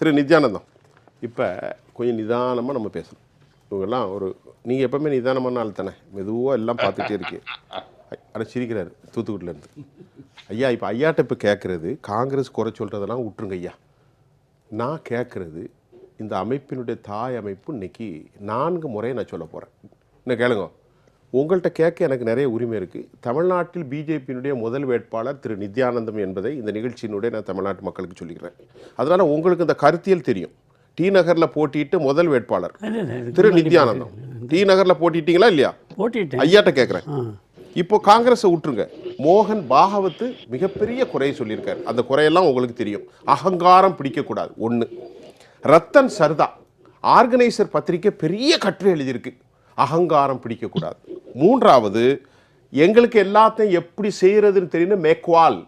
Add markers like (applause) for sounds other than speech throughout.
திரு நித்யானந்தம். இப்போ கொஞ்சம் நிதானமாக நம்ம பேசணும். இவங்கெல்லாம் ஒரு நீங்கள் எப்போவுமே நிதானமான ஆள் தானே. மெதுவாக எல்லாம் பார்த்துட்டே இருக்கு ஆனால் சிரிக்கிறாரு தூத்துக்குடியிலேருந்து ஐயா இப்போ ஐயாட்ட இப்போ கேட்குறது காங்கிரஸ் குறை சொல்கிறதெல்லாம் விட்டுருங்க ஐயா. நான் கேட்குறது இந்த அமைப்பினுடைய தாய் அமைப்பு இன்னைக்கு நான்கு முறையை நான் சொல்ல போகிறேன் இன்னும் கேளுங்க. உங்கள்கிட்ட கேட்க எனக்கு நிறைய உரிமை இருக்குது தமிழ்நாட்டில் பிஜேபியினுடைய முதல் வேட்பாளர் திரு நித்யானந்தம் என்பதை இந்த நிகழ்ச்சியினுடைய நான் தமிழ்நாட்டு மக்களுக்கு சொல்லிக்கிறேன். அதனால் உங்களுக்கு இந்த கருத்தியல் தெரியும். டி நகரில் போட்டியிட்டு முதல் வேட்பாளர் திரு நித்யானந்தம். டி நகரில் போட்டிட்டீங்களா இல்லையா? ஐயாட்ட கேட்குறேன் இப்போ காங்கிரஸை விட்டுருங்க மோகன் பாகவத்து மிகப்பெரிய குறையை சொல்லியிருக்காரு. அந்த குறையெல்லாம் உங்களுக்கு தெரியும். அகங்காரம் பிடிக்கக்கூடாது. ஒன்று ரத்தன் சர்தா ஆர்கனைசர் பத்திரிக்கை பெரிய கட்டுரை எழுதியிருக்கு. அகங்காரம் பிடிக்கக்கூடாது. மூன்றாவது எங்களுக்கு எல்லாத்தையும் எப்படி செய்யறதுன்னு தெரியும் மேக்வால்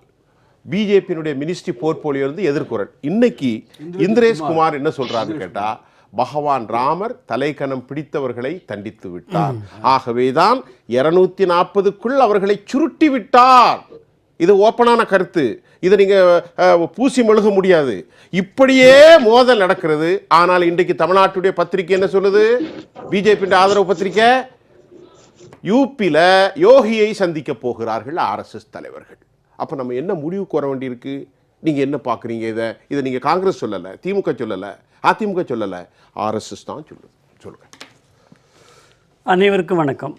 பிஜேபியினுடைய மினிஸ்ட்ரி போர்ட்போலியோ இருந்து எதிர்குரல் இன்னைக்கு இந்திரேஷ் குமார். என்ன சொல்றாருன்னு கேட்டா பகவான் ராமர் தலைக்கணம் பிடித்தவர்களை தண்டித்து விட்டார். ஆகவேதான் இருநூத்தி நாற்பதுக்குள் அவர்களை சுருட்டி விட்டார். இது ஓப்பனான கருத்து. இதை நீங்க அஹ், பூசி மெழுக முடியாது. இப்படியே மோதல் நடக்கிறது. ஆனால் இன்றைக்கு தமிழ்நாட்டுடைய பத்திரிகை என்ன சொல்லுது? பிஜேபி ஆதரவு பத்திரிகை. யூபியில் யோகியை சந்திக்க போகிறார்கள் ஆர்எஸ்எஸ் தலைவர்கள். அப்போ நம்ம என்ன முடிவுக்கு வர வேண்டியிருக்கு? நீங்கள் என்ன பார்க்குறீங்க இதை? இதை நீங்கள் காங்கிரஸ் சொல்லலை திமுக சொல்லலை அதிமுக சொல்லலை. ஆர்எஸ்எஸ் தான் சொல்லுது. சொல்லுங்க. அனைவருக்கும் வணக்கம்.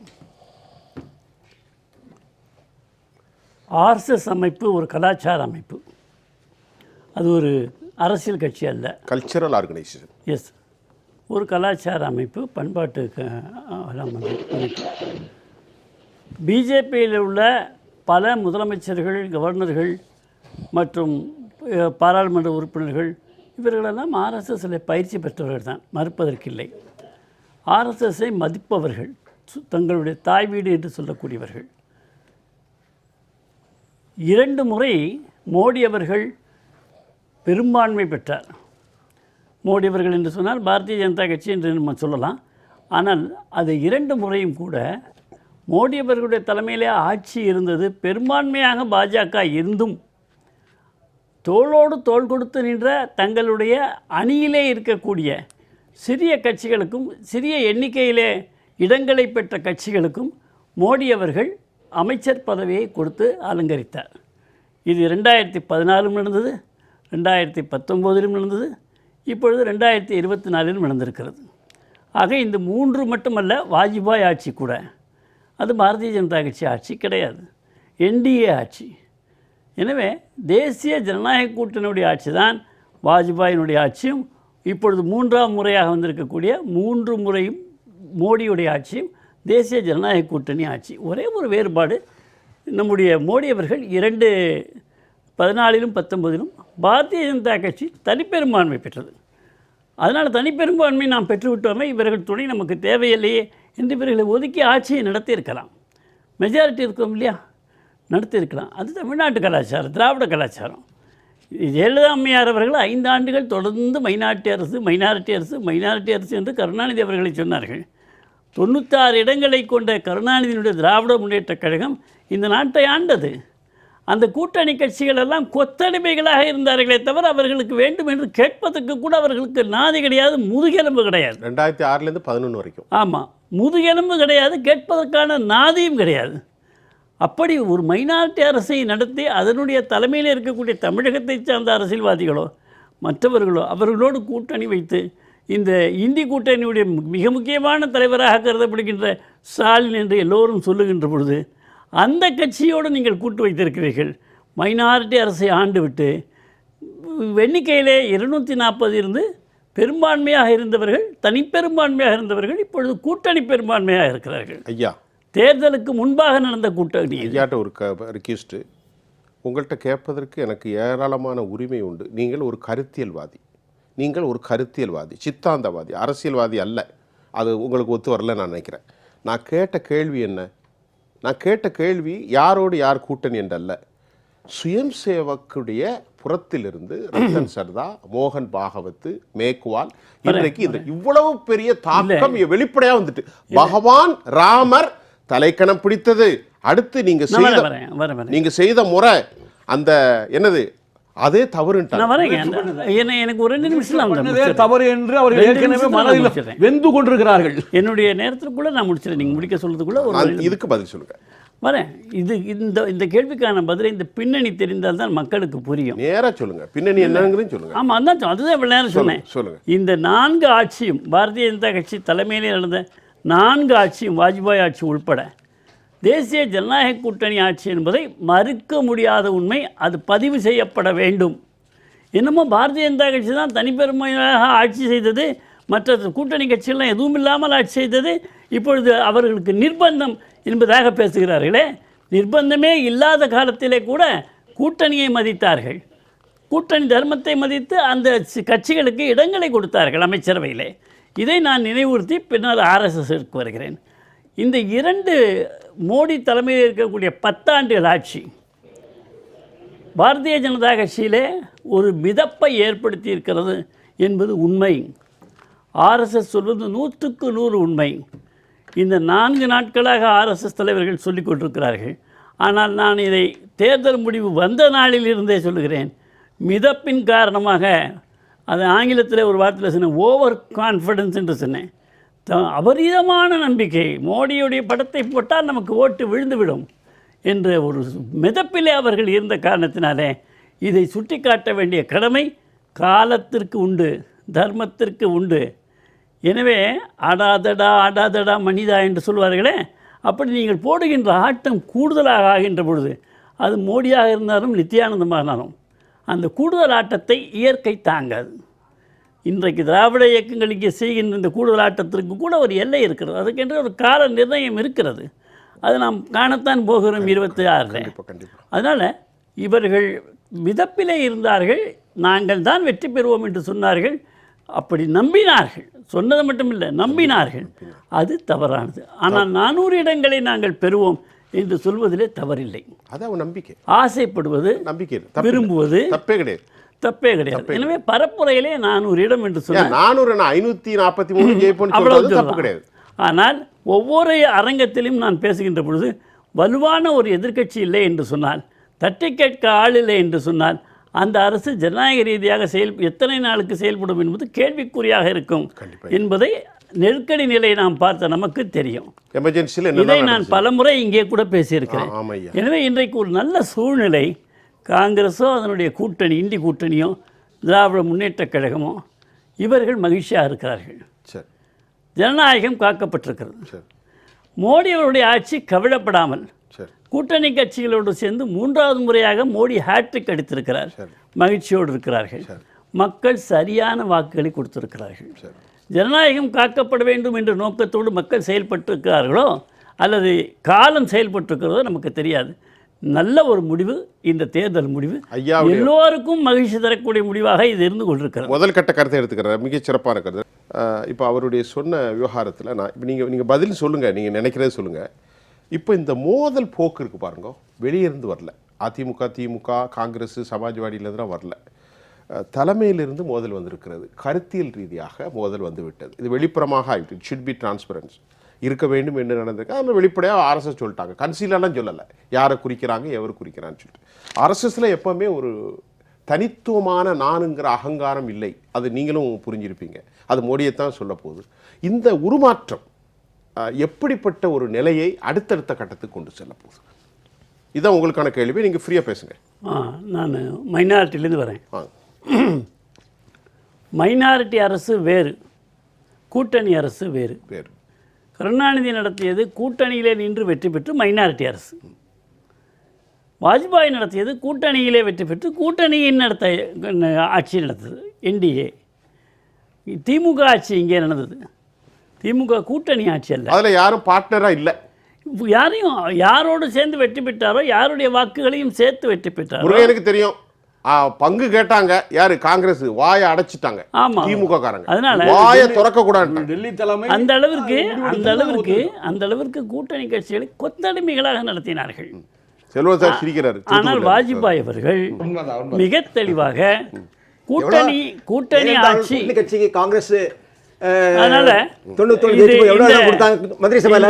ஆர்எஸ்எஸ் அமைப்பு ஒரு கலாச்சார அமைப்பு. அது ஒரு அரசியல் கட்சி அல்ல. கல்ச்சரல் ஆர்கனைசேஷன் எஸ் ஒரு கலாச்சார அமைப்பு பண்பாட்டு வந்து அமைப்பு பிஜேபியில் உள்ள பல முதலமைச்சர்கள் கவர்னர்கள் மற்றும் பாராளுமன்ற உறுப்பினர்கள் இவர்களெல்லாம் ஆர்எஸ்எஸ்ஸில் பயிற்சி பெற்றவர்கள் தான் மறுப்பதற்கில்லை. ஆர்எஸ்எஸ்ஸை மதிப்பவர்கள் சு- தங்களுடைய தாய் வீடு என்று சொல்லக்கூடியவர்கள். இரண்டு முறை மோடி அவர்கள் பெரும்பான்மை பெற்றார். மோடி அவர்கள் என்று சொன்னால் பாரதிய ஜனதா கட்சி என்று நம்ம சொல்லலாம். ஆனால் அது இரண்டு முறையும் கூட மோடி அவர்களுடைய தலைமையிலே ஆட்சி இருந்தது பெரும்பான்மையாக பாஜக இருந்தும் தோளோடு தோள் கொடுத்து நின்ற தங்களுடைய அணியிலே இருக்கக்கூடிய சிறிய கட்சிகளுக்கும் சிறிய எண்ணிக்கையிலே இடங்களை பெற்ற கட்சிகளுக்கும் மோடி அவர்கள் அமைச்சர் பதவியை கொடுத்து அலங்கரித்தார். இது ரெண்டாயிரத்தி பதினாலும் நடந்தது ரெண்டாயிரத்தி பத்தொம்போதிலும் நடந்தது இப்பொழுது ரெண்டாயிரத்தி இருபத்தி நாலிலும் நடந்திருக்கிறது. ஆக இந்த மூன்று மட்டுமல்ல வாஜ்பாய் ஆட்சி கூட. அது பாரதிய ஜனதா கட்சி ஆட்சி கிடையாது. என்டிஏ ஆட்சி. எனவே தேசிய ஜனநாயக கூட்டணியுடைய ஆட்சி தான் வாஜ்பாயினுடைய ஆட்சியும் இப்பொழுது மூன்றாம் முறையாக வந்திருக்கக்கூடிய மூன்று முறையும் மோடியுடைய ஆட்சியும் தேசிய ஜனநாயக கூட்டணி ஆட்சி. ஒரே ஒரு வேறுபாடு நம்முடைய மோடி அவர்கள் இரண்டு பதினாலிலும் பத்தொம்பதிலும் பாரதிய ஜனதா கட்சி தனிப்பெரும்பான்மை பெற்றது. அதனால் தனிப்பெரும்பான்மை நாம் பெற்றுவிட்டோமே இவர்கள் துணை நமக்கு தேவையில்லையே என்று இவர்களை ஒதுக்கி ஆட்சியை நடத்தியிருக்கலாம். மெஜாரிட்டி இருக்கோம் இல்லையா? நடத்தியிருக்கலாம். அது தமிழ்நாட்டு கலாச்சாரம் திராவிட கலாச்சாரம். ஜெயலலிதா அம்மையார் அவர்கள் ஐந்து ஆண்டுகள் தொடர்ந்து மைனாரிட்டி அரசு மைனாரிட்டி அரசு மைனாரிட்டி அரசு என்று கருணாநிதி அவர்களை சொன்னார்கள். தொண்ணூத்தாறு இடங்களை கொண்ட கருணாநிதியினுடைய திராவிட முன்னேற்றக் கழகம் இந்த நாட்டை ஆண்டது. அந்த கூட்டணி கட்சிகள் எல்லாம் கொத்தடிமைகளாக இருந்தார்களே தவிர அவர்களுக்கு வேண்டும் என்று கேட்பதற்கு கூட அவர்களுக்கு நாதி கிடையாது முதுகெலும்பு கிடையாது. ரெண்டாயிரத்தி ஆறுலேருந்து பதினொன்று வரைக்கும். ஆமாம் முதுகெலும்பு கிடையாது கேட்பதற்கான நாதியும் கிடையாது. அப்படி ஒரு மைனாரிட்டி அரசை நடத்தி அதனுடைய தலைமையில் இருக்கக்கூடிய தமிழகத்தை சார்ந்த அரசியல்வாதிகளோ மற்றவர்களோ அவர்களோடு கூட்டணி வைத்து இந்த இந்தி கூட்டணியுடைய மிக முக்கியமான தலைவராக கருதப்படுகின்ற ஸ்டாலின் என்று எல்லோரும் சொல்லுகின்ற பொழுது அந்த கட்சியோடு நீங்கள் கூட்டு வைத்திருக்கிறீர்கள். மைனாரிட்டி அரசை ஆண்டு விட்டு எண்ணிக்கையிலே இருநூற்றி நாற்பது இருந்து பெரும்பான்மையாக இருந்தவர்கள் தனிப்பெரும்பான்மையாக இருந்தவர்கள் இப்பொழுது கூட்டணி பெரும்பான்மையாக இருக்கிறார்கள். ஐயா. தேர்தலுக்கு முன்பாக நடந்த கூட்டணி. ஐயாட்ட ஒரு க ரிக்வெஸ்ட்டு உங்கள்கிட்ட கேட்பதற்கு எனக்கு ஏராளமான உரிமை உண்டு. நீங்கள் ஒரு கருத்தியல்வாதி. நீங்கள் ஒரு கருத்தியல்வாதி சித்தாந்தவாதி அரசியல்வாதி அல்ல. அது உங்களுக்கு ஒத்து வரல நான் நினைக்கிறேன். நான் கேட்ட கேள்வி என்ன? நான் கேட்ட கேள்வி யாரோடு யார் கூட்டணி என்றல்ல. சுயம் சேவக்குடைய புறத்திலிருந்து ரத்தன் (clears throat) சர்தா மோகன் பாகவத்து மேக்வால் இன்றைக்கு இந்த இவ்வளவு பெரிய தாக்கம் வெளிப்படையா வந்துட்டு. பகவான் ராமர் தலைக்கணம் பிடித்தது. அடுத்து நீங்க செய்த நீங்க செய்த முறை அந்த என்னது அதே தவறுன்ட்டாங்க. நான் என்ன எனக்கு ஒரு ரெண்டு நிமிஷம். தவறு என்று அவர்கள் ரெண்டு ஏற்கனவே மனதில். வெந்து கொண்டிருக்கிறார்கள். என்னுடைய நேரத்துக்குள்ள நான் முடிச்சிடறேன். நீங்க முடிக்க சொல்றதுக்குள்ள ஒரு இதுக்கு பதில் சொல்லுங்க. வரேன். இது இந்த இந்த கேள்விக்கான பதிலை இந்த பின்னணி தெரிந்தால் தான் மக்களுக்கு புரியும். நேரா சொல்லுங்க. பின்னணி என்னங்கிறதையும் சொல்லுங்க. ஆமாம் அதான் அதுதான் இவ்வளவு நேரம் சொன்னேன். சொல்லுங்க. இந்த நான்கு ஆட்சியும் பாரதிய ஜனதா கட்சி தலைமையிலே நடந்த நான்கு ஆட்சியும் வாஜ்பாய் ஆட்சி உள்பட தேசிய ஜனநாயக கூட்டணி ஆட்சி என்பதை மறுக்க முடியாத உண்மை அது பதிவு செய்யப்பட வேண்டும். என்னமோ பாரதிய ஜனதா கட்சி தான் தனிப்பெருமையாக ஆட்சி செய்தது. மற்ற கூட்டணி கட்சிகள்லாம் எதுவும் இல்லாமல் ஆட்சி செய்தது. இப்பொழுது அவர்களுக்கு நிர்பந்தம் என்பதாக பேசுகிறார்களே. நிர்பந்தமே இல்லாத காலத்திலே கூட கூட்டணியை மதித்தார்கள். கூட்டணி தர்மத்தை மதித்து அந்த கட்சிகளுக்கு இடங்களை கொடுத்தார்கள் அமைச்சரவையிலே. இதை நான் நினைவுறுத்தி பின்னால் ஆர்எஸ்எஸ்க்கு வருகிறேன். இந்த இரண்டு மோடி தலைமையில் இருக்கக்கூடிய பத்தாண்டுகள் ஆட்சி பாரதிய ஜனதா கட்சியிலே ஒரு மிதப்பை ஏற்படுத்தி இருக்கிறது என்பது உண்மை. ஆர்எஸ்எஸ் சொல்வது நூற்றுக்கு நூறு உண்மை. இந்த நான்கு நாட்களாக ஆர்எஸ்எஸ் தலைவர்கள் சொல்லிக் கொண்டிருக்கிறார்கள். ஆனால் நான் இதை தேர்தல் முடிவு வந்த நாளில் இருந்தே சொல்லுகிறேன். மிதப்பின் காரணமாக அது ஆங்கிலத்தில் ஒரு வார்த்தையில் சொன்னேன் ஓவர் கான்ஃபிடென்ஸ் என்று சொன்னேன். த- அபரிதமான நம்பிக்கை. மோடியுடைய படத்தை போட்டால் நமக்கு ஓட்டு விழுந்துவிடும் என்ற ஒரு மிதப்பிலே அவர்கள் இருந்த காரணத்தினாலே இதை சுட்டிக்காட்ட வேண்டிய கடமை காலத்திற்கு உண்டு தர்மத்திற்கு உண்டு. எனவே ஆடாதடா ஆடாதடா மனிதா என்று சொல்வார்களே அப்படி நீங்கள் போடுகின்ற ஆட்டம் கூடுதலாக ஆகின்ற பொழுது அது மோடியாக இருந்தாலும் நித்யானந்தமானாலும் அந்த கூடுதல் ஆட்டத்தை இயற்கை தாங்காது. இன்றைக்கு திராவிட இயக்கங்கள் இங்கே செய்கின்ற இந்த கூடுதல் ஆட்டத்திற்கு கூட ஒரு எல்லை இருக்கிறது. அதுக்கென்று ஒரு கால நிர்ணயம் இருக்கிறது. அது நாம் காணத்தான் போகிறோம் இருபத்தி ஆறில். கண்டிப்பா அதனால் இவர்கள் மிதப்பிலே இருந்தார்கள் நாங்கள் தான் வெற்றி பெறுவோம் என்று சொன்னார்கள். அப்படி நம்பினார்கள். சொன்னது மட்டும் இல்லை நம்பினார்கள். அது தவறானது. ஆனால் நானூறு இடங்களை நாங்கள் பெறுவோம் என்று சொல்வதிலே தவறில்லை. அது அவன் நம்பிக்கை. ஆசைப்படுவது நம்பிக்கை. விரும்புவது தப்பே கிடையாது. தப்பே கிடையாது. எனவே பரப்புரையிலே நானூறு இடம் என்று சொன்னால் ஏன் நானூறு நான் ஐநூத்தி நாற்பத்தி மூணு அவ்வளவு சொல்றது தப்பு. கிடையாது. ஆனால் ஒவ்வொரு அரங்கத்திலும் நான் பேசுகின்ற பொழுது வலுவான ஒரு எதிர்க்கட்சி இல்லை என்று சொன்னால் தட்டி கேட்க ஆள் இல்லை என்று சொன்னால் அந்த அரசு ஜனநாயக ரீதியாக செயல் எத்தனை நாளுக்கு செயல்படும் என்பது கேள்விக்குறியாக இருக்கும் என்பதை நெருக்கடி நிலை நாம் பார்த்த நமக்கு தெரியும். இதை நான் பலமுறை இங்கே கூட பேசியிருக்கிறேன். எனவே இன்றைக்கு ஒரு நல்ல சூழ்நிலை காங்கிரஸோ அதனுடைய கூட்டணி இந்தி கூட்டணியோ திராவிட முன்னேற்றக் கழகமோ இவர்கள் மகிழ்ச்சியாக இருக்கிறார்கள். சரி. ஜனநாயகம் காக்கப்பட்டிருக்கிறது. சரி. மோடி அவருடைய ஆட்சி கவிழப்படாமல் கூட்டணி கட்சிகளோடு சேர்ந்து மூன்றாவது முறையாக மோடி ஹேட்ரிக் அடித்திருக்கிறார். மகிழ்ச்சியோடு இருக்கிறார்கள். மக்கள் சரியான வாக்குகளை கொடுத்திருக்கிறார்கள். ஜனநாயகம் காக்கப்பட வேண்டும் என்ற நோக்கத்தோடு மக்கள் செயல்பட்டிருக்கிறார்களோ அல்லது காலம் செயல்பட்டிருக்கிறதோ நமக்கு தெரியாது. நல்ல ஒரு முடிவு இந்த தேர்தல் முடிவு. ஐயாவுடைய- எல்லோருக்கும் மகிழ்ச்சி தரக்கூடிய முடிவாக இது இருந்து கொண்டிருக்கிறது. முதல் கட்ட கருத்தை எடுத்துக்கிறேன் மிகச் சிறப்பான கருத்து. இப்போ அவருடைய சொன்ன விவகாரத்தில் நான் இப்போ நீங்கள் நீங்கள் பதில் சொல்லுங்கள் நீங்கள் நினைக்கிறத சொல்லுங்கள் இப்போ இந்த மோதல் போக்கு இருக்கு பாருங்க. வெளியே இருந்து வரல. அதிமுக திமுக காங்கிரஸ் சமாஜ்வாடியிலேருந்துலாம் வரல. தலைமையிலிருந்து மோதல் வந்திருக்கிறது. கருத்தியல் ரீதியாக மோதல் வந்து விட்டது இது வெளிப்புறமாக ஆகிட்டு இட் ஷுட் பி டிரான்ஸ்பரன்ஸ் இருக்க வேண்டும் என்று நடந்திருக்கு. அதில் வெளிப்படையாக ஆர்எஸ்எஸ் சொல்லிட்டாங்க. கன்சீலெல்லாம் சொல்லலை. யாரை குறிக்கிறாங்க எவர் குறிக்கிறான்னு சொல்லிட்டு. ஆர்எஸ்எஸில் எப்போவுமே ஒரு தனித்துவமான நானுங்கிற அகங்காரம் இல்லை. அது நீங்களும் புரிஞ்சிருப்பீங்க. அது மோடியைத்தான் சொல்ல போகுது. இந்த உருமாற்றம் எப்படிப்பட்ட ஒரு நிலையை அடுத்தடுத்த கட்டத்துக்கு கொண்டு செல்ல போகுது. இதான் உங்களுக்கான கேள்வி. நீங்கள் ஃப்ரீயாக பேசுங்க. ஆ நான் மைனாரிட்டிலேருந்து வரேன். மைனாரிட்டி அரசு வேறு. கூட்டணி அரசு வேறு. பேர் கருணாநிதி நடத்தியது கூட்டணியிலே நின்று வெற்றி பெற்று மைனாரிட்டி அரசு. வாஜ்பாய் நடத்தியது கூட்டணியிலே வெற்றி பெற்று கூட்டணியின் நடத்த ஆட்சி நடத்தது என்டிஏ. திமுக ஆட்சி இங்கே நடந்தது. திமுக கூட்டணி ஆட்சி அல்ல. அதில் யாரும் பார்ட்னராக இல்லை. யாரையும் யாரோடு சேர்ந்து வெற்றி பெற்றாரோ யாருடைய வாக்குகளையும் சேர்த்து வெற்றி பெற்றாரோ முருகனுக்கு தெரியும். பங்கு கேட்டாங்க. யாரு? காங்கிரஸ். வாயை அடைச்சிட்டாங்க. ஆமா. திமுக காரங்க அதனால வாயை திறக்க கூடாது டெல்லி தலைமை அந்த அளவிற்கு அந்த அளவிற்கு அந்த அளவிற்கு கூட்டணி கட்சிகளை கொத்தடிமைகளாக நடத்தினார்கள். செல்வன் சார் சிரிக்கிறாரு. ஆனால் வாஜ்பாய் அவர்கள். மிக தெளிவாக கூட்டணி கூட்டணி ஆட்சி கட்சிக்கு காங்கிரஸ் அதனால மந்திரி சபையில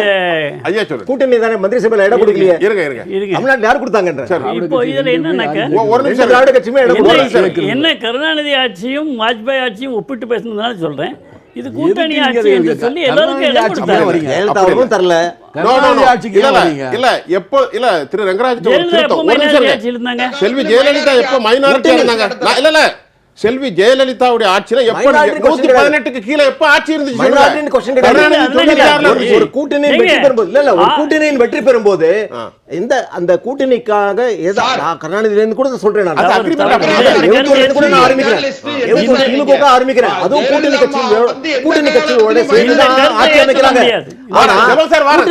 ஐயா கூட்டணி தானே மந்திரி சபையில இடம் கொடுக்கலையே? இருங்க இருங்க. தமிழ்நாட்டுல யார் கொடுத்தாங்கன்ற? இப்போ இதுல என்னன்னாக்க ஒ- ஒரு ரெண்டு நிமிஷம். திராவிட கட்சியுமே இடம் என்ன கொடுக்கல. என்ன கருணாநிதி ஆட்சியும் வாஜ்பாய் ஆட்சியும் ஒப்பிட்டு பேசுனதுனால சொல்றேன். இது கூட்டணி ஆட்சி என்று சொல்லி எல்லாருக்கும் இடம் கொடுத்தாங்க தரல? செல்வி ஜெயலலிதா எப்ப மைனாரிட்டி இருந்தாங்க? இல்ல இல்ல. செல்வி ஜெயலலிதாவுடைய ஆட்சியில எப்ப Minority நூத்தி. பதினெட்டுக்கு கீழே எப்ப ஆட்சி இருந்துச்சு ஒரு- ஏங்க? வெற்றி பெறும்போது இல்ல இல்ல ஒரு. கூட்டணியின் வெற்றி பெறும்போது. இந்த அந்த கூட்டணிக்காக கருணாநிதியில இருந்து கூட சொல்றேன் நான் ஆரம்பிக்கிறேன் ஆரம்பிக்கிறேன் அதுவும் கூட்டணி கட்சிகளோட கூட்டணி கட்சிகளோட சேர்ந்து ஆட்சி அமைக்கிறாங்க. ஆனா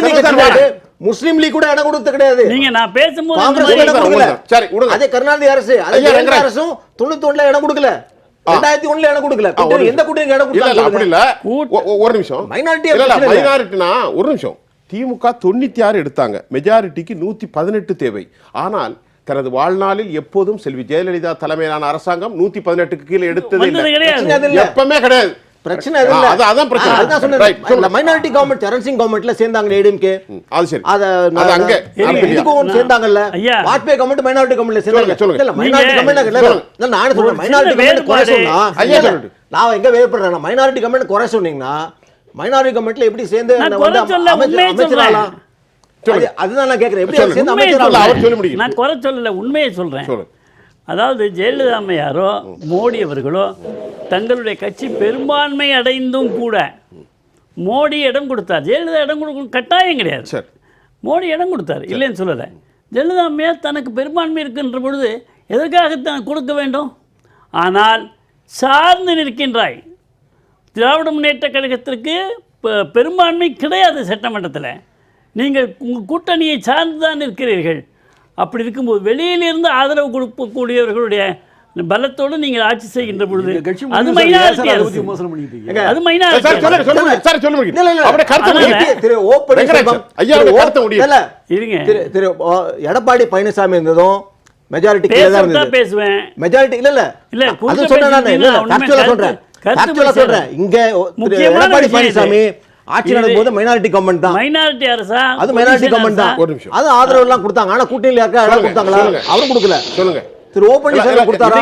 கூட்டணி வாரம். முஸ்லீம் லீக் கூட இடம் கொடுத்து கிடையாது நீங்க நான் பேசும்போது காங்கிரஸ் மாதிரி- இடம் சார், கொடுக்கல. சரி, விடுங்க. அதே கருணாநிதி அரசு அதே. அரசும் தொண்ணூத்தி ஒண்ணுல இடம் கொடுக்கல. ரெண்டாயிரத்தி ஒண்ணுல இடம் கொடுக்கல எந்த நிமிஷம். கூட்டணி இடம் இல்ல இல்ல அப்படி இல்ல ஒரு நிமிஷம் இல்ல. மைனாரிட்டினா ஒரு நிமிஷம் திமுக தொண்ணூத்தி ஆறு எடுத்தாங்க மெஜாரிட்டிக்கு நூத்தி பதினெட்டு தேவை ஆனால் தனது வாழ்நாளில் எப்போதும் செல்வி ஜெயலலிதா தலைமையிலான அரசாங்கம் நூத்தி பதினெட்டுக்கு கீழே எடுத்தது. எப்பவுமே கிடையாது பிரச்சனை இல்ல. அதான் பிரச்சனை. சொன்னேன். மைனாரிட்டி கவர்மெண்ட் சரண் சிங் கவர்மெண்ட்ல சேர்ந்தாங்க ஏடிஎம்கே அது சரி. அத அங்க? இதுக்கும் சேர்ந்தாங்கல்ல. வாஜ்பாய் கவர்மெண்ட் மைனாரிட்டி கவர்மெண்ட்ல சேர்ந்தாங்க. சொல்லுங்க, இல்ல மைனாரிட்டி நீங்க- கவர்மெண்ட் இல்ல சொல்லுங்க. இல்ல நானே சொல்றேன். மைனாரிட்டி கவர்மெண்ட் குறை. சொன்னா ஐயா. நான் எங்க வேறுபடுறேன் மைனாரிட்டி கவர்மெண்ட் குறை சொன்னீங்கன்னா மைனாரிட்டி கவர்மெண்ட்ல எப்படி சேர்ந்து அமைச்சராலாம் அதுதான் நான் கேக்குறேன். எப்படி. சேர்ந்து அமைச்சராலாம் அவர் சொல்லி முடியும். நான் குறை சொல்லல உண்மையை சொல்றேன். அதாவது ஜெயலலிதா அம்மையாரோ மோடி அவர்களோ தங்களுடைய கட்சி பெரும்பான்மை அடைந்தும் கூட மோடி இடம் கொடுத்தார். ஜெயலலிதா இடம் கொடுக்கணும் கட்டாயம் கிடையாது. சரி. மோடி இடம் கொடுத்தார். இல்லைன்னு சொல்லலை. ஜெயலலிதா அம்மையார் தனக்கு பெரும்பான்மை இருக்கின்ற பொழுது எதற்காக தான் கொடுக்க வேண்டும்? ஆனால் சார்ந்து நிற்கின்றாய். திராவிட முன்னேற்ற கழகத்திற்கு பெரும்பான்மை கிடையாது சட்டமன்றத்தில். நீங்கள் உங்கள் கூட்டணியை சார்ந்து தான் இருக்கிறீர்கள் அப்படி இருக்கும்போது வெளியிலிருந்து ஆதரவு கொடுக்கக்கூடியவர்களுடைய பலத்தோடு நீங்கள் ஆட்சி செய்கின்ற பொழுது அது மைனாரிட்டி அதை மைனாரிட்டி எடப்பாடி பழனிசாமி இருந்ததும் மெஜாரிட்டி பேசுவேன். மெஜாரிட்டி இல்ல இல்ல. இல்ல, சொல்றேன். சொல்றேன். இங்க எடப்பாடி. பழனிசாமி ஆட்சி நடக்கும்போது மைனாரிட்டி கவர்மெண்ட் தான். மைனாரிட்டி அரசா? அது மைனாரிட்டி கவர்மெண்ட் தான்? ஒரு நிமிஷம். அது ஆதரவு எல்லாம் கொடுத்தாங்க. ஆனா கூட்டணியில இடம் சொல்லுங்க, கொடுத்தாங்களா. அவரும் கொடுக்கல. சொல்லுங்க. திரு ஓ பன்னீர்செல்வம் கொடுத்தாரா?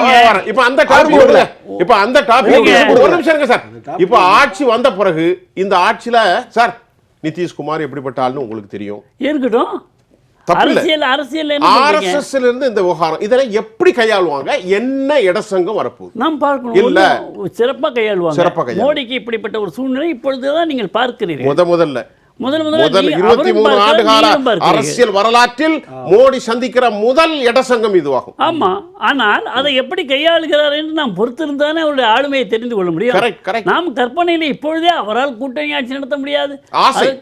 இப்ப அந்த டாபிக் விடுங்க. இப்ப அந்த டாபிக். ஒரு நிமிஷம் இருங்க சார். இப்ப ஆட்சி வந்த பிறகு இந்த ஆட்சியில சார் நிதிஷ்குமார் எப்படிப்பட்ட ஆள்னு உங்களுக்கு தெரியும்? இருக்கட்டும். அரசியல் அரசியல் என்ன பண்றீங்க? ஆர்எஸ்எஸ் இருந்து இந்த விவகாரம் இதெல்லாம் எப்படி கையாளுவாங்க? என்ன இடசங்கம் வரப்போகுது? நாம் பார்க்கணும். இல்ல. ஒண்ணும் சிறப்பா கையாளுவாங்க. மோடிக்கு இப்படிப்பட்ட ஒரு சூழ்நிலை இப்பொழுதுதான் நீங்கள் பார்க்கிறீர்கள். முத முதல்ல. முதல் இருபத்தி மூணு. அரசியல் வரலாற்றில் மோடி சந்திக்கிற முதல் இடசங்கம் இதுவாகும். ஆமா. ஆனால் அதை எப்படி கையாளுகிறார் என்று நாம் பொறுத்திருந்தானே அவருடைய ஆளுமையை தெரிந்து கொள்ள முடியும். நாம் கற்பனையில் இப்பொழுதே அவரால் கூட்டணி ஆட்சி நடத்த முடியாது. ஆசை.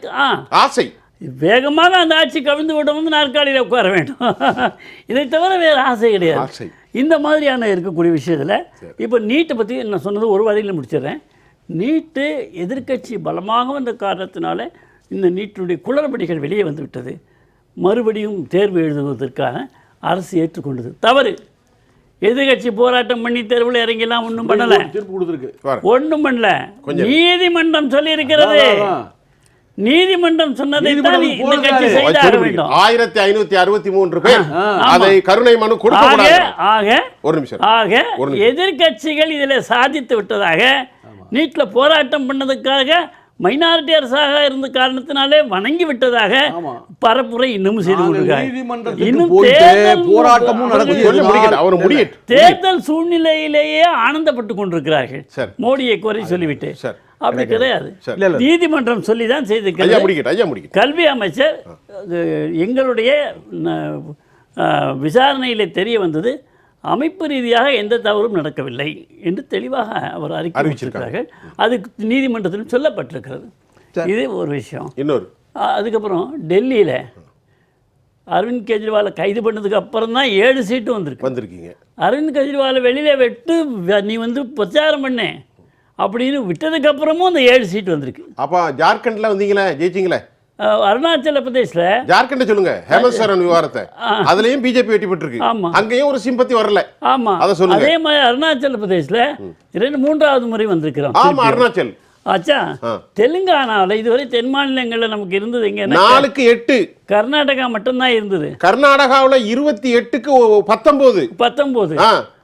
ஆசை. வேகமாக அந்த ஆட்சி கவிழ்ந்து விட வந்து நாற்காலியில் உட்கார வேண்டும். (laughs) இதை தவிர வேறு ஆசை கிடையாது. ஆசை. இந்த மாதிரியான இருக்கக்கூடிய விஷயத்தில் இப்போ நீட்டை பற்றி நான் சொன்னது ஒரு வரியில் முடிச்சிடுறேன். நீட்டு எதிர்க்கட்சி பலமாக வந்த காரணத்தினால இந்த நீட்டினுடைய குளறுபடிகள் வெளியே வந்துவிட்டது மறுபடியும் தேர்வு எழுதுவதற்கான அரசு ஏற்றுக்கொண்டது. தவறு. எதிர்க்கட்சி போராட்டம் பண்ணி தேர்வில் இறங்கிலாம் ஒன்றும் பண்ணலை. தீர்ப்பு கொடுத்துருக்கு. பாரு. ஒன்றும் பண்ணல. கொஞ்சம். நீதிமன்றம் சொல்லி இருக்கிறது. நீதிமன்றம் சொன்னதை ஆயிரத்தி ஐநூத்தி அறுபத்தி மூன்று பேர் ஆமா. அதை கருணை மனு கொடுக்க ஆக ஒரு நிமிஷம். ஆக. எதிர்க்கட்சிகள் இதில் சாதித்து விட்டதாக நீட்டில் போராட்டம் பண்ணதுக்காக மைனாரிட்டி அரசாக இருந்த காரணத்தினாலே வணங்கி விட்டதாக. பரப்புரை செய்து இன்னும் போயிட்டு தேர்தல் சூழ்நிலையிலேயே ஆனந்தப்பட்டு கொண்டிருக்கிறார்கள். மோடியை குறை சொல்லிவிட்டு. அப்படி கிடையாது. நீதிமன்றம் சொல்லி தான் செய்திருக்கிறது கல்வி அமைச்சர் எங்களுடைய விசாரணையில் தெரிய வந்தது அமைப்பு ரீதியாக எந்த தவறும் நடக்கவில்லை என்று தெளிவாக அவர் அறிக்கை. அறிவிச்சிருக்கிறார்கள் அது நீதிமன்றத்திலும் சொல்லப்பட்டிருக்கிறது. இது ஒரு விஷயம். இன்னொரு. அதுக்கப்புறம் டெல்லியில் அரவிந்த் கெஜ்ரிவாலை கைது பண்ணதுக்கு அப்புறம் தான் ஏழு சீட்டு வந்திருக்கு. வந்திருக்கீங்க. அரவிந்த் கெஜ்ரிவாலை வெளியில விட்டு நீ வந்து பிரச்சாரம் பண்ணு. அப்படின்னு விட்டதுக்கு அப்புறமும் அந்த ஏழு சீட் வந்திருக்கு. அப்ப ஜார்க்கண்ட்ல வந்தீங்களே ஜெயிச்சீங்களே? அருணாச்சல பிரதேசில் ஜார்க்கண்ட் சொல்லுங்க ஹேமந்த் சரண் விவகாரத்தை அதுலயும் பிஜேபி வெற்றி பெற்றிருக்கு. ஆமா. அங்கேயும் ஒரு சிம்பத்தி வரல. ஆமா. அத சொல்லுங்க. அதே மாதிரி அருணாச்சல பிரதேசில் இரண்டு மூன்றாவது முறை வந்திருக்கிறோம் ஆமா. அருணாச்சல். ஆச்சா. தெலுங்கானாவில் இதுவரை தென் மாநிலங்களில் நமக்கு இருந்தது எங்கன்னா நாலுக்கு எட்டு. கர்நாடகா மட்டும்தான் இருந்தது. கர்நாடகாவுல இருபத்தி எட்டுக்கு பத்தொன்பது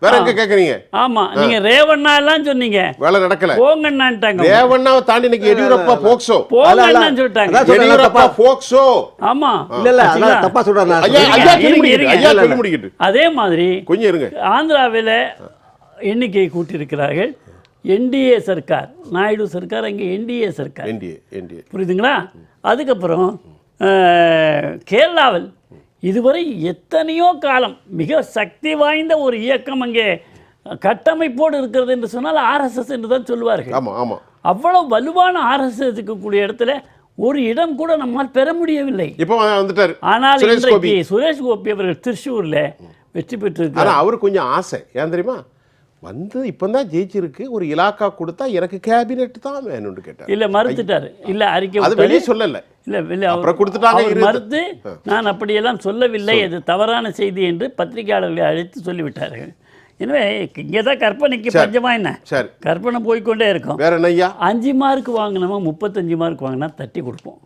வேற எங்க கேக்குறீங்க? ஆமா நீங்க ரேவண்ணா எல்லாம் சொன்னீங்க. வேலை நடக்கல. போங்கண்ணான்ட்டாங்க. ரேவண்ணாவை தாண்டி இன்னைக்கு எடியூரப்பா போக்சோ. போங்கண்ணான்னு சொல்லிட்டாங்க. எடியூரப்பா. போக்சோ. ஆமா. இல்ல? அதான் தப்பா ஐயா அதே மாதிரி கொஞ்சம் இருங்க. ஆந்திராவில் எண்ணிக்கையை கூட்டியிருக்கிறார்கள். என்டிஏ சர்க்கார். நாயுடு சர்க்கார் அங்கே என்டிஏ சர்க்கார். என்டிஏ என்டிஏ புரியுதுங்களா? அதுக்கப்புறம் கேரளாவில் இதுவரை எத்தனையோ காலம் மிக சக்தி வாய்ந்த ஒரு இயக்கம் அங்கே கட்டமைப்போடு இருக்கிறது என்று சொன்னால் ஆர்எஸ்எஸ் என்று தான் சொல்லுவார்கள். அவ்வளவு வலுவான ஆர்எஸ்எஸ் இருக்கக்கூடிய இடத்துல ஒரு இடம் கூட நம்மால் பெற முடியவில்லை. இப்போ வந்துட்டாரு. ஆனால் சுரேஷ் கோபி. இன்றைக்கு சுரேஷ் கோபி அவர்கள் திருச்சூர்ல வெற்றி பெற்றிருக்கிறார். ஆனா அவரு கொஞ்சம் ஆசை. ஏன் தெரியுமா? வந்து இப்பதான் ஜெயிச்சிருக்கு. ஒரு இலாக்கா கொடுத்தா எனக்கு கேபினெட் தான் வேணும்னு கேட்டார். இல்ல மறுத்துட்டாரு. இல்ல அறிக்கை அது. வெளியே சொல்லல. இல்ல அவர்- அப்புறம் கொடுத்துட்டாங்க. மறுத்து நான் அப்படியெல்லாம் சொல்லவில்லை. அது தவறான செய்தி என்று பத்திரிகையாளர்களை அழைத்து சொல்லிவிட்டார்கள் எனவே இங்கே தான் கற்பனைக்கு பஞ்சமா என்ன? சரி. கற்பனை போய்க்கொண்டே இருக்கும். வேற என்னய்யா அஞ்சு மார்க் வாங்கினவன் முப்பத்தஞ்சு மார்க் வாங்கினா தட்டி கொடுப்போம்.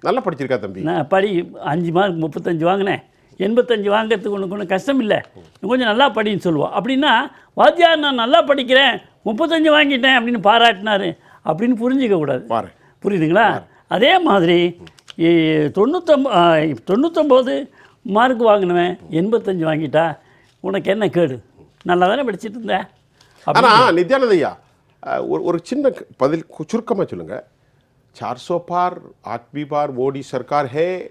நல்லா படிச்சிருக்கா தம்பி. நான் படி அஞ்சு மார்க் முப்பத்தஞ்சு வாங்கினேன். எண்பத்தஞ்சு வாங்குறதுக்கு உனக்கு ஒன்றும் கஷ்டம் இல்லை கொஞ்சம் நல்லா படின்னு சொல்லுவோம் அப்படின்னா வாத்தியார் நான் நல்லா படிக்கிறேன் முப்பத்தஞ்சு வாங்கிட்டேன் அப்படின்னு பாராட்டினாரு. அப்படின்னு புரிஞ்சிக்க கூடாது. பாரு. புரியுதுங்களா? அதே மாதிரி தொண்ணூத்தொம்ப தொண்ணூத்தொம்பது மார்க் வாங்கினவன் எண்பத்தஞ்சு வாங்கிட்டா உனக்கு என்ன கேடு? நல்லா தானே படிச்சிட்டு இருந்த? அப்படி- ஆனா நித்யானந்த் ஐயா ஒரு ஒரு சின்ன பதில் கு- சுருக்கமா சொல்லுங்க. சார்சோ பார் ஆத்மி பார் மோடி சர்க்கார் ஹே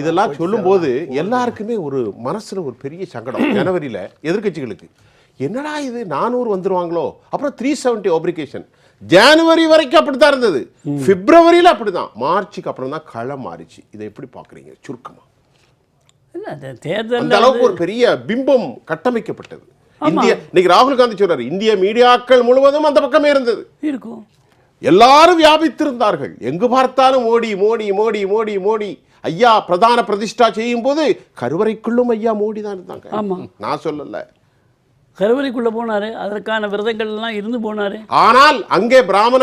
இதெல்லாம் சொல்லும்போது எல்லாருக்குமே ஒரு மனசுல ஒரு பெரிய சங்கடம் (clears throat) ஜனவரியில எதிர்க்கட்சிகளுக்கு. என்னடா இது நானூறு வந்துருவாங்களோ? அப்புறம் த்ரீ செவன்ட்டி ஒப்ரிகேஷன் ஜனவரி வரைக்கும் அப்படித்தான் இருந்தது. பிப்ரவரியில அப்படிதான் மார்ச்சுக்கு அப்புறம் தான் களம் மாறிச்சு. இதை எப்படி பாக்குறீங்க சுருக்கமா. இல்ல, அது அந்த தேர்தல் அளவுக்கு ஒரு பெரிய பிம்பம் கட்டமைக்கப்பட்டது. இந்திய இன்னைக்கு ராகுல் காந்தி சொல்றாரு இந்திய மீடியாக்கள் முழுவதும் அந்த பக்கமே இருந்தது. இருக்கும். எல்லாரும் வியாபித்திருந்தார்கள். எங்கு பார்த்தாலும் மோடி மோடி மோடி மோடி மோடி. ஐயா பிரதான பிரதிஷ்டா செய்யும் போது கருவறைக்குள்ளும் ஐயா மோடி தான் இருந்தாங்க. ஆமா. நான் சொல்லல. கருவறைக்குள்ள போனாரு அதற்கான விரதங்கள் எல்லாம் இருந்து போனாரு. ஆனால் அங்கே பிராமண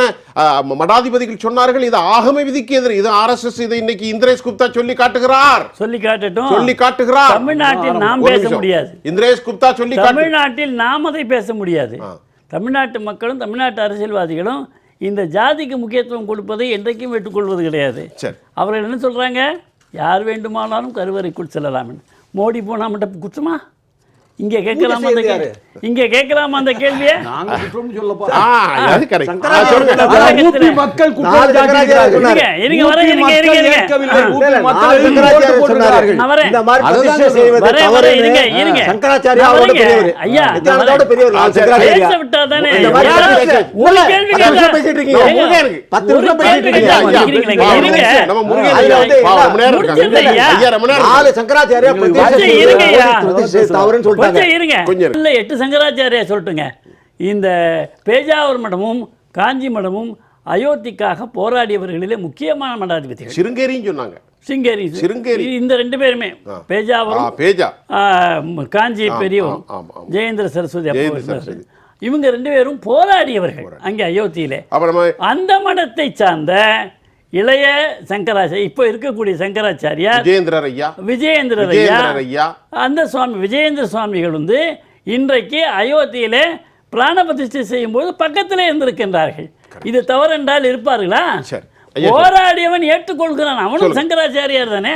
மடாதிபதிகள் சொன்னார்கள் இது ஆகம விதிக்கு எதிர் இது ஆர்எஸ்எஸ் இதை இன்னைக்கு இந்திரேஷ் குப்தா சொல்லி காட்டுகிறார். சொல்லி காட்டட்டும். சொல்லி காட்டுகிறார். தமிழ்நாட்டில் நாம் பேச. முடியாது. இந்திரேஷ் குப்தா சொல்லி தமிழ்நாட்டில் நாம் அதை பேச முடியாது. தமிழ்நாட்டு மக்களும் தமிழ்நாட்டு அரசியல்வாதிகளும் இந்த ஜாதிக்கு முக்கியத்துவம் கொடுப்பதை என்றைக்கும் ஏற்றுக்கொள்வது கிடையாது. சரி. அவர்கள் என்ன சொல்றாங்க? யார் வேண்டுமானாலும் கருவறைக்குள் செல்லலாம் மோடி போனா மட்டும் குற்றமா இங்க கேட்கலாமா இங்க கேட்கலாமா அந்த கேள்வியை நாங்க குற்றம்னு ஆ, அது. சங்கராச்சாரிய சொல்லுங்க. ஊபி மக்கள் குற்றம். இருங்க, இருங்க, இருங்க, இருங்க. ஊபி மக்கள் சங்கராச்சாரியர் வரேன். இந்த மாதிரி பிரதிஷ்டை செய்வது வரேன், தவறு இருங்க, இருங்க. பெரியவர் ஐயா. பெரியவர் நான் சங்கராச்சாரியா பேச விட்டாதானே? இந்த மாதிரி ஒரு கேள்வி பேசிட்டு இருக்கீங்க. முருகன் இருக்கு. நிமிஷம் பேசிட்டு இருக்கீங்க. இருங்க. நம்ம முருகன் அதுல ஐயா, வந்து பாவம், ரொம்ப நேரம் இருக்காங்க. முடிச்சிருங்க ஐயா. ஐயா, ரொம்ப நேரம் நாலு. சங்கராச்சாரியா பிரதிஷ்டை இருங்க ஐயா. பிரதிஷ்டை தவறுன்னு சொல்லிட்டாங்க கொஞ்சம் இருங்க கொஞ்சம் இரு. இல்ல எட்டு சங்கராச்சாரியா சொல்லட்டுங்க. இந்த பேஜாவர் மடமும் காஞ்சி மடமும் அயோத்திக்காக போராடியவர்களிலே முக்கியமான மடாதிபதிகள். சிருங்கேரின்னு சொன்னாங்க. சிங்கேரி. சிருங்கேரி. இந்த ரெண்டு பேருமே. பேஜாவரும் பேஜா. காஞ்சி பெரியவரும். ஜெயேந்திர சரஸ்வதி அப்போ. இவங்க ரெண்டு பேரும் போராடியவர்கள் அங்கே அயோத்தியிலே. அந்த மடத்தை சார்ந்த இளைய சங்கராச்சாரி இப்போ இருக்கக்கூடிய ஐயா. விஜயேந்திரர் ஐயா விஜயேந்திரர் ஐயா. அந்த சுவாமி விஜயேந்திர சுவாமிகள் வந்து இன்றைக்கு அயோத்தியிலே பிராண பிரதிஷ்டை செய்யும்போது பக்கத்திலே இருந்திருக்கின்றார்கள். இது தவறென்றால் இருப்பார்களா? சரி. ஐயா போராடியவன் ஏற்றுக்கொள்கிறான். அவனும் சங்கராச்சாரியார் தானே?